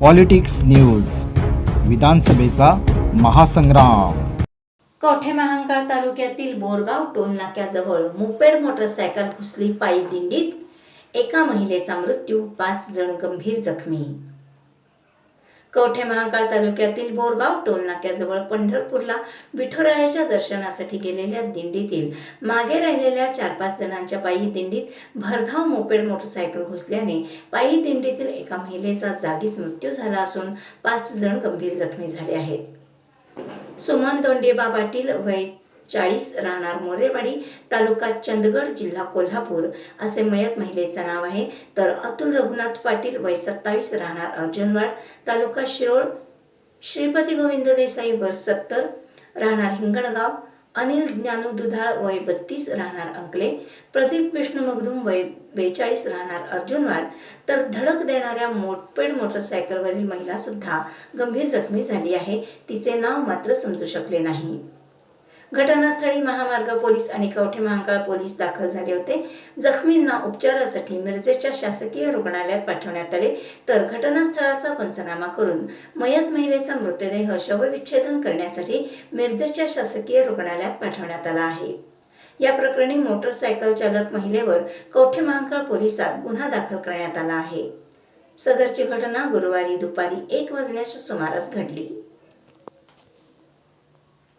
Politics news विधानसभेचा महासंग्राम. कवठे महांकाळ तालुक्यातील बोरगाव टोल नाक्याजवळ मुपेड मोटरसायकल घुसली पायी दिंडीत एका महिलेचा मृत्यू पाच जण गंभीर जखमी. कवठे महाकाळ तालुक्यातील बोरगाव टोलनाक्याजवळ पंढरपूरला विठुरायाच्या दर्शनासाठी गेलेल्या दिंडीतील मागे राहिलेल्या चार पाच जणांच्या पायी दिंडीत भरधाव मोपेड मोटरसायकल घुसल्याने पायी दिंडीतील एका महिलेचा जागीच मृत्यू झाला असून पाच जण गंभीर जखमी झाले आहेत. सुमन दोंडेबा पाटील वय चाळीस राहणार मोरेवाडी तालुका चंदगड जिल्हा कोल्हापूर असे मयत महिलेचं नाव आहे. तर अतुल रघुनाथ पाटील वय सत्तावीस राहणार अर्जुनवाड तालुका शिरोळ श्रीपती गोविंद देसाई वर सत्तर राहणार हिंगणगाव. अनिल ज्ञानू दुधाळ वय बत्तीस राहणार अंकले. प्रदीप विष्णू मगदुम वय बेचाळीस राहणार अर्जुनवाड तर धडक देणाऱ्या मोटपेड मोटरसायकलवरील महिला सुद्धा गंभीर जखमी झाली आहे. तिचे नाव मात्र समजू शकले नाही. घटनास्थळी महामार्ग पोलीस आणि कवठे महांकाळ पोलीस दाखल झाले होते. जखमींना उपचारासाठी मिरजेच्या शासकीय रुग्णालयात पाठवण्यात आले. तर घटनास्थळाचा पंचनामा करून मयत महिलेचा मृतदेह शवविच्छेदन करण्यासाठी मिरजेच्या शासकीय रुग्णालयात पाठवण्यात आला आहे. या प्रकरणी मोटरसायकल चालक महिलेवर कवठे महांकाळ पोलिसात गुन्हा दाखल करण्यात आला आहे. सदरची घटना गुरुवारी दुपारी एक वाजण्याच्या सुमारास घडली.